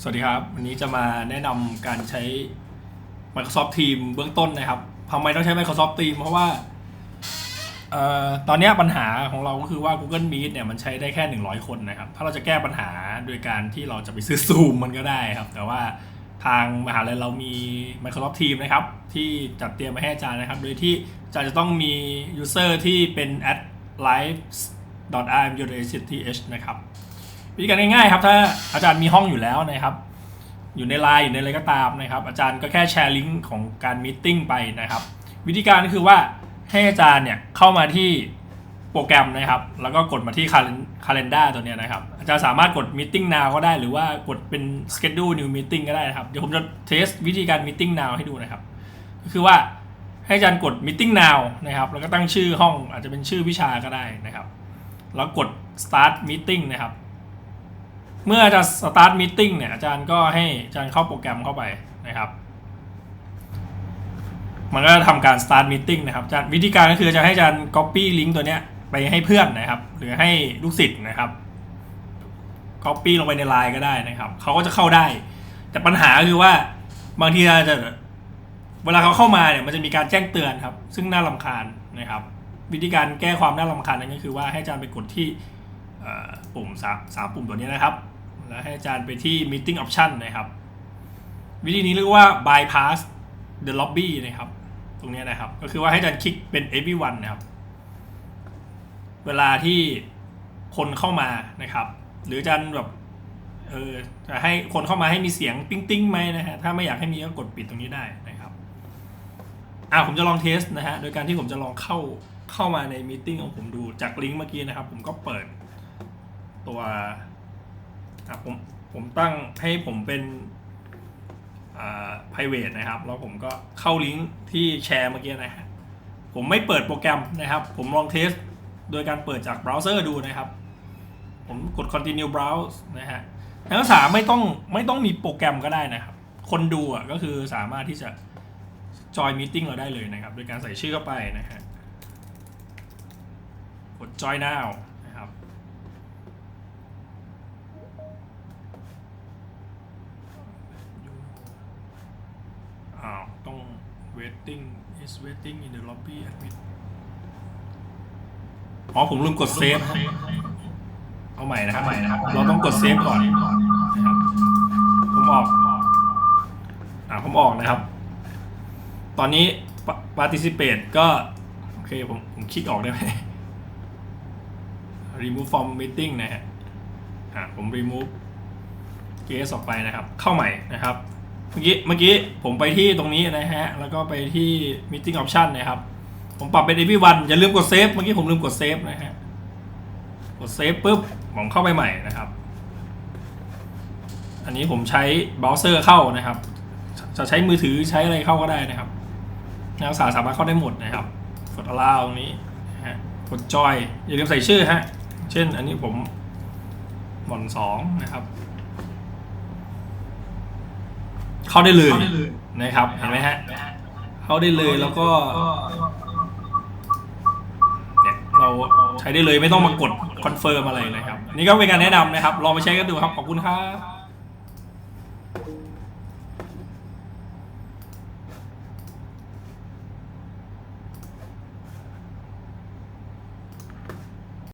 สวัสดีครับ วันนี้จะมาแนะนำการใช้ Microsoft Teams เบื้องต้นนะครับทำไมต้องใช้ Microsoft Teams เพราะว่าออตอนนี้ปัญหาของเราก็คือว่า Google Meet เนี่ยมันใช้ได้แค่ 100 คนนะครับ ถ้าเราจะแก้ปัญหาโดยการที่เราจะไปซื้อ Zoom มันก็ได้ครับ แต่ว่าทางมหาลัยเรามี Microsoft Teams นะครับ ที่จัดเตรียมมาให้อาจารย์นะครับ โดยที่อาจารย์จะต้องมี user ที่เป็น at live.rmuth นะครับ วิธีการง่ายๆครับถ้าอาจารย์มีห้องอยู่แล้วนะครับ อยู่ในไลน์อยู่ในอะไรก็ตามนะครับ อาจารย์ก็แค่แชร์ลิงก์ของการมีติ้งไปนะครับ วิธีการก็คือว่าให้อาจารย์เนี่ยเข้ามาที่โปรแกรมนะครับ แล้วก็กดมาที่ calendar ตัวเนี้ยนะครับ อาจารย์สามารถกด meeting now ก็ได้หรือว่ากดเป็น schedule new meeting ก็ได้นะครับ เดี๋ยวผมจะเทสวิธีการ meeting now ให้ดูนะครับ ก็คือว่าให้อาจารย์กด meeting now นะครับ แล้วก็ตั้งชื่อห้องอาจจะเป็นชื่อวิชาก็ได้นะครับ แล้วกด start meeting นะครับ เมื่อจะ start meeting เนี่ยอาจารย์ก็ให้อาจารย์เข้าโปรแกรมเข้าไปนะครับ มันก็จะทำการ start meeting นะครับอาจารย์วิธีการก็คือจะให้อาจารย์ copy ลิงก์ตัวเนี้ยไปให้เพื่อนนะครับ หรือให้ลูกศิษย์นะครับ copy ลงไปในไลน์ก็ได้นะครับ เขาก็จะเข้าได้ แต่ปัญหาคือว่าบางทีอาจจะเวลาเขาเข้ามาเนี่ยมันจะมีการแจ้งเตือนครับ ซึ่งน่าลำคาญนะครับ วิธีการแก้ความน่าลำคาญนั้นก็คือว่าให้อาจารย์ไปกดที่ปุ่มสามสามปุ่มตัวนี้นะครับ แล้วให้อาจารย์ไปที่ meeting option นะครับ วิธีนี้เรียกว่า bypass the lobby นะครับ ตรงนี้นะครับ ก็คือว่าให้อาจารย์คลิกเป็น everyone นะครับ เวลาที่คนเข้ามานะครับ หรืออาจารย์แบบเออจะให้คนเข้ามาให้มีเสียงติ้งติ้งๆไหมนะฮะถ้าไม่อยากให้มีก็กดปิดตรงนี้ได้นะครับอ่าผมจะลองเทสนะฮะโดยการที่ผมจะลองเข้าเข้ามาในมีติ้งของผมดูจากลิงก์เมื่อกี้นะครับ ผมก็เปิดตัว อะผมผมตั้งให้ผมเป็นอ่า private นะครับ แล้วผมก็เข้าลิงก์ที่แชร์เมื่อกี้นะฮะผมไม่เปิดโปรแกรมนะครับ ผมลองเทสโดยการเปิดจากเบราว์เซอร์ดูนะครับ ผมกด continue browse นะฮะนักศึกษาไม่ต้องไม่ต้องมีโปรแกรมก็ได้นะครับ คนดูอะก็คือสามารถที่จะจอยมีติ้งเราได้เลยนะครับ โดยการใส่ชื่อเข้าไปนะฮะกด join now นะครับ อ้าวต้อง waiting is waiting in the lobby admit อ๋อผมลืมกดเซฟเอาใหม่นะครับเราต้องกดเซฟก่อนนะครับผมออกอ่าผมออกนะครับ ตอนนี้ pa- participate ก็ โอเคผมผมคลิกออกได้ไหม remove from meeting นะฮะอ่าผม remove guest ออกไปนะครับ เข้าใหม่นะครับ เมื่อกี้เมื่อกี้ผมไปที่ตรงนี้นะฮะ แล้วก็ไปที่ meeting option นะครับ ผมปรับเป็น everyone อย่าลืมกดเซฟเมื่อกี้ผมลืมกดเซฟนะฮะ กดเซฟปุ๊บ ผมเข้าไปใหม่นะครับ อันนี้ผมใช้เบราว์เซอร์เข้านะครับ จะใช้มือถือใช้อะไรเข้าก็ได้นะครับนักศึกษาสามารถเข้าได้หมดนะครับ กด allow ตรงนี้ฮะ กด joy อย่าลืมใส่ชื่อฮะ เช่น อันนี้ผมหม่อนสองนะครับ เข้าได้เลยนะครับเห็นไหมฮะเข้าได้เลยแล้วก็เนี่ยเราใช้ได้เลยไม่ต้องมากดคอนเฟิร์มอะไรนะครับ นี่ก็เป็นการแนะนำนะครับ ลองไปใช้กันดูครับขอบคุณครับ